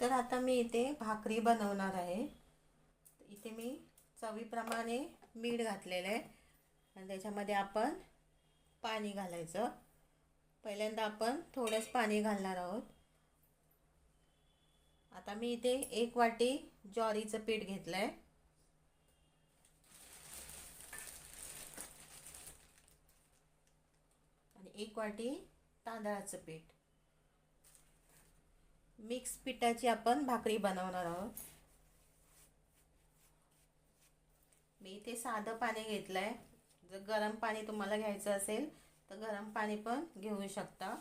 तर आता मी इथे भाकरी बनवणार आहे. इथे मी चवीप्रमाणे मीठ घातलेलं आहे. आणि त्याच्यामध्ये आपण पाणी घालायचं. पहिल्यांदा आपण थोडंच पाणी घालणार आहोत. आता मी इथे एक वाटी ज्वारीचं पीठ घेतलं आहे आणि एक वाटी तांदळाचं पीठ. मिक्स पिठाची आपण भाकरी बनवणार आहोत. मी इथे साधं पाणी घेतलं आहे जर गरम पाणी तुम्हाला घ्यायचं असेल तर गरम पाणी पण घेऊ शकता.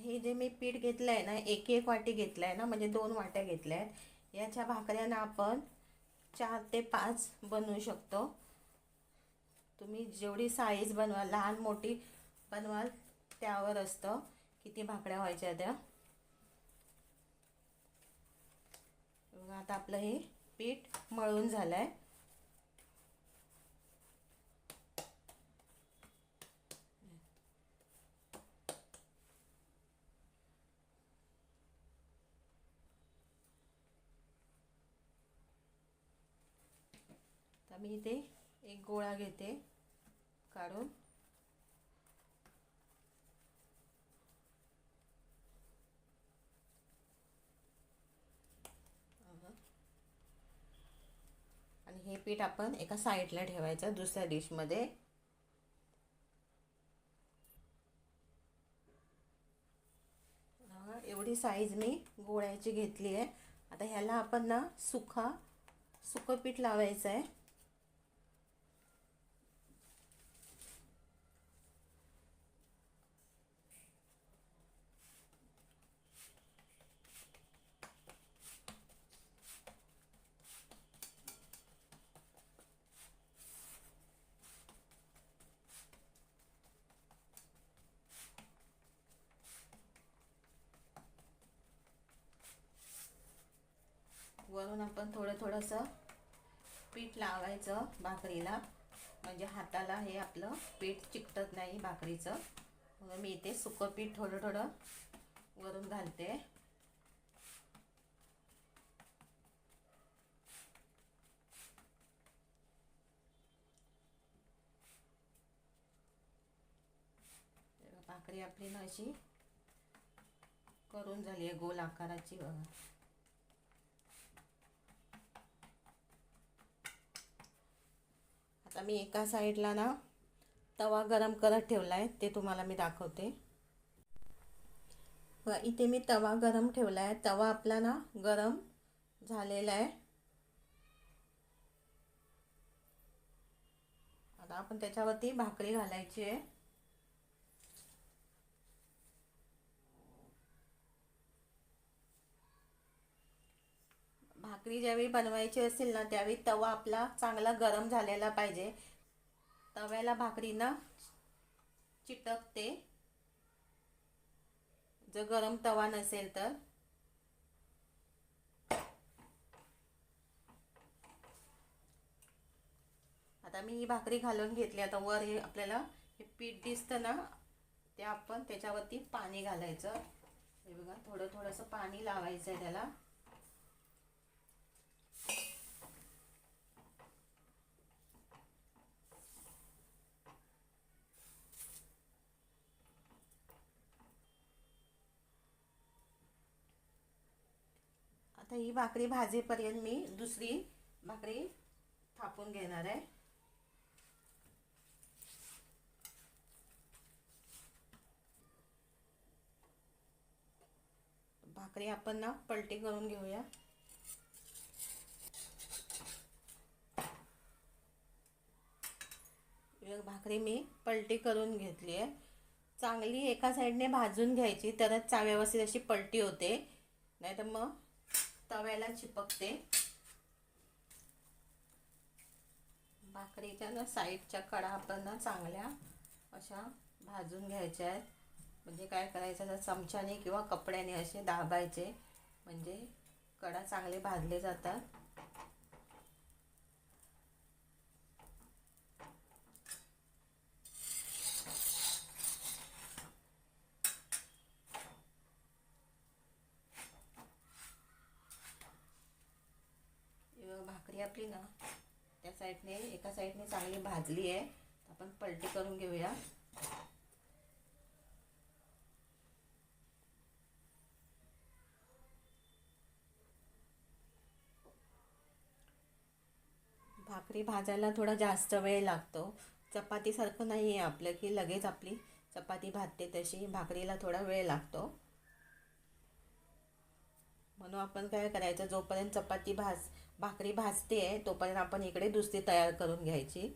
हे जे मी पीठ घेतलं आहे ना एक एक वाटी घेतलं आहे ना म्हणजे दोन वाट्या घेतल्या आहेत याच्या भाकऱ्यांना आपण चार ते पाच बनवू शकतो. तुम्ही जेवढी साईज बनवाल लहान मोठी बनवाल त्यावर असतं किती भाकऱ्या व्हायच्या त्या. आता आपलं हे पीठ मळून झालं आहे मी इथे एक गोळा घेते काढून. आणि हे पीठ आपण एका साईडला ठेवायचं दुसऱ्या डिशमध्ये. एवढी साईज मी गोळ्याची घेतली आहे आता ह्याला आपण ना सुखा सुकं पीठ लावायचं आहे वरून आपण थोडं थोडंसं पीठ लावायचं भाकरीला. म्हणजे हाताला हे आपलं पीठ चिकटत नाही भाकरीचं. म्हणून मी इथे सुकं पीठ थोडं थोडं वरून घालते. भाकरी आपली ना अशी करून झाली आहे गोल आकाराची बघा. आता मी एका साईडला ना तवा गरम करत ठेवला आहे ते तुम्हाला मी दाखवते. इथे मी तवा गरम ठेवला आहे तवा आपला ना गरम झालेला आहे. आता आपण त्याच्यावरती भाकरी घालायची आहे. भाकरी ज्यावेळी बनवायची असेल ना त्यावेळी तवा आपला चांगला गरम झालेला पाहिजे. तव्याला भाकरीनं चिटकते. जर गरम तवा नसेल तर. आता मी ही भाकरी घालून घेतली. आता वर हे आपल्याला हे पीठ दिसतं ना ते आपण त्याच्यावरती पाणी घालायचं. हे बघा थोडं थोडंसं पाणी लावायचं आहे त्याला. आता ही भाकरी भाजेपर्यंत मी दुसरी भाकरी थापून घेणार आहे. भाकरी आपण ना पलटी करून घेऊया. भाकरी मी पलटी करून घेतली आहे. चांगली एका साईडने भाजून घ्यायची तरच चा व्यवस्थित अशी पलटी होते. नाही तर मग तव्याला चिपकते. भाकरीच्या ना साईडच्या कडा आपण ना चांगल्या अशा भाजून घ्यायच्या आहेत. म्हणजे काय करायचं तर चमच्याने किंवा कपड्याने असे दाबायचे. म्हणजे कडा चांगले भाजले जातात हे बघा, आपली ना. त्या साईडने एका साईडने चांगली भाजली आहे. आपण पलटी करून घेऊया. भाकरी भाजायला थोडा जास्त वेळ लागतो. चपातीसारखं नाही आहे आपलं की लगेच आपली चपाती भाजते तशी. भाकरीला थोडा वेळ लागतो. म्हणून आपण काय करायचं? जोपर्यंत चपाती भाज भाकरी भाजते आहे तोपर्यंत आपण इकडे दुसरी तयार करून घ्यायची.